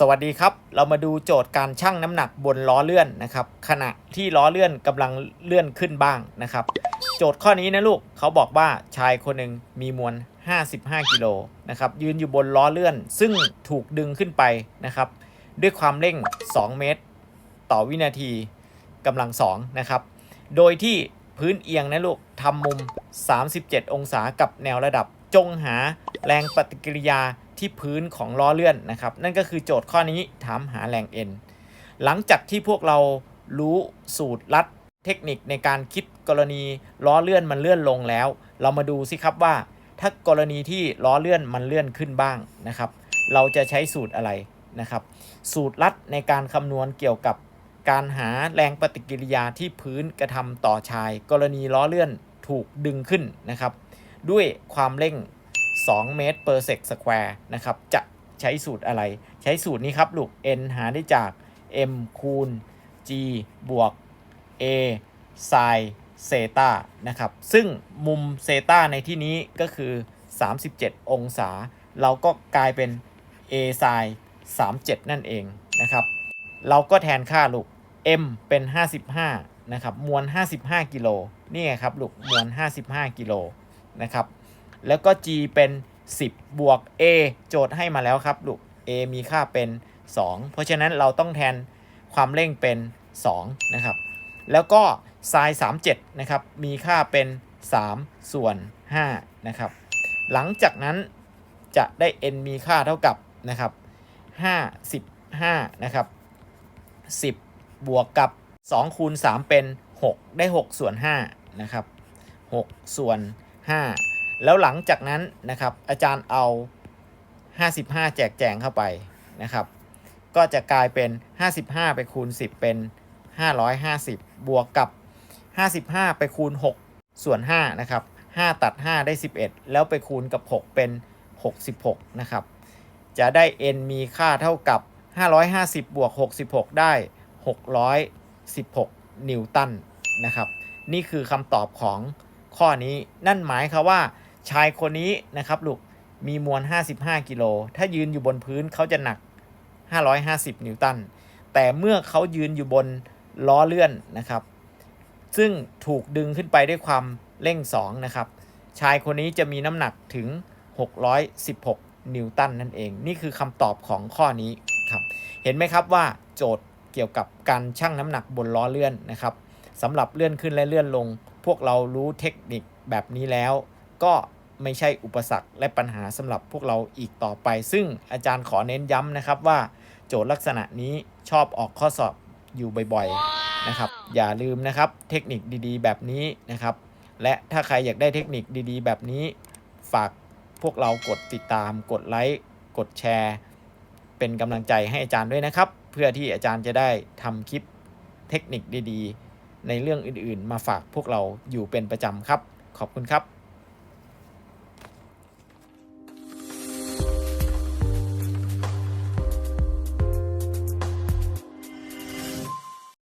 สวัสดีครับ เรามาดูโจทย์การชั่งน้ำหนักบนล้อเลื่อนนะครับ ขณะที่ล้อเลื่อนกำลังเลื่อนขึ้นบ้างนะครับ โจทย์ข้อนี้นะลูกเขาบอกว่าชายคนหนึ่งมีมวล 55 กิโลนะครับยืนอยู่บนล้อเลื่อน ซึ่งถูกดึงขึ้นไปนะครับ ด้วยความเร่ง 2 เมตร ต่อวินาทีกำลัง2นะครับ โดยที่พื้นเอียงนะลูกทำมุม 37 องศากับแนวระดับจงหาแรงปฏิกิริยา ที่พื้นของล้อเลื่อนนะครับ นั่นก็คือโจทย์ข้อนี้ถามหาแรง N หลังจากที่พวกเรารู้สูตรลัดเทคนิคในการคิดกรณีล้อเลื่อนมันเลื่อนลงแล้ว เรามาดูสิครับว่า ถ้ากรณีที่ล้อเลื่อนมันเลื่อนขึ้นบ้างนะครับ เราจะใช้สูตรอะไรนะครับ สูตรลัดในการคำนวณเกี่ยวกับการหาแรงปฏิกิริยาที่พื้นกระทำต่อชาย กรณีล้อเลื่อนถูกดึงขึ้นนะครับ ด้วยความเร่ง 2 เมตร per sec square นะครับ จะใช้สูตรอะไร ใช้สูตรนี้ครับ ลูก n หาได้จาก m คูณ g บวก a sin เซตานะครับ ซึ่งมุมเซตาในที่นี้ก็คือ 37 องศา เราก็กลายเป็น a sin 37 นั่นเองนะครับ เราก็แทนค่าลูก m เป็น 55 นะครับ มวล 55 กิโล นี่ไงครับ ลูก มวล 55 กิโล นะครับ แล้วก็ g เป็น 10 บวก a โจทย์ให้มาแล้วครับลูก a มีค่าเป็น 2 เพราะฉะนั้นเราต้องแทนความเร่งเป็น 2 นะครับ แล้วก็ sin 37 นะครับ มีค่าเป็น 3 ส่วน 5 นะครับ หลังจากนั้นจะได้ n มีค่าเท่ากับนะครับ55 นะครับ 10 บวกกับ 2 คูณ 3 เป็น 6 ได้ 6 ส่วน5นะครับ 6 ส่วน 5 แล้วหลังจากนั้นนะครับอาจารย์เอา 55 แจกแจงเข้าไปนะครับ ก็จะกลายเป็น 55 ไปคูณ 10 เป็น 550 บวกกับ 55 ไปคูณ 6 ส่วน5นะครับ5ตัด 5 ได้ 11 แล้วไปคูณกับ 6 เป็น 66 นะครับ จะได้ n มีค่าเท่ากับ 550 บวก 66 ได้ 616 นิวตันนะครับ นี่คือคำตอบของข้อนี้นั่นหมายความว่า ชายคนนี้นะครับลูกมีมวล 55 กิโล ถ้ายืนอยู่บนพื้นเขาจะหนัก 550 นิวตัน แต่เมื่อเขายืนอยู่บนล้อเลื่อนนะครับ ซึ่งถูกดึงขึ้นไปด้วยความเร่ง 2 นะครับ ชายคนนี้จะมีน้ำหนักถึง 616 นิวตันนั่นเอง นี่คือคำตอบของข้อนี้ครับ เห็นไหมครับว่าโจทย์เกี่ยวกับการชั่งน้ำหนักบนล้อเลื่อนนะครับสำหรับเลื่อนขึ้นและเลื่อนลง พวกเรารู้เทคนิคแบบนี้แล้ว ก็ ไม่ใช่อุปสรรคและปัญหาสำหรับพวกเราอีกต่อไป ซึ่งอาจารย์ขอเน้นย้ำนะครับว่าโจทย์ลักษณะนี้ชอบออกข้อสอบอยู่บ่อยๆนะครับ อย่าลืมนะครับเทคนิคดีๆ แบบนี้นะครับ และถ้าใครอยากได้เทคนิคดีๆ แบบนี้ ฝากพวกเรากดติดตาม กดไลค์กดแชร์ เป็นกำลังใจให้อาจารย์ด้วยนะครับ เพื่อที่อาจารย์จะได้ทำคลิปเทคนิคดีๆ ในเรื่องอื่นๆ มาฝากพวกเราอยู่เป็นประจำครับ ขอบคุณครับ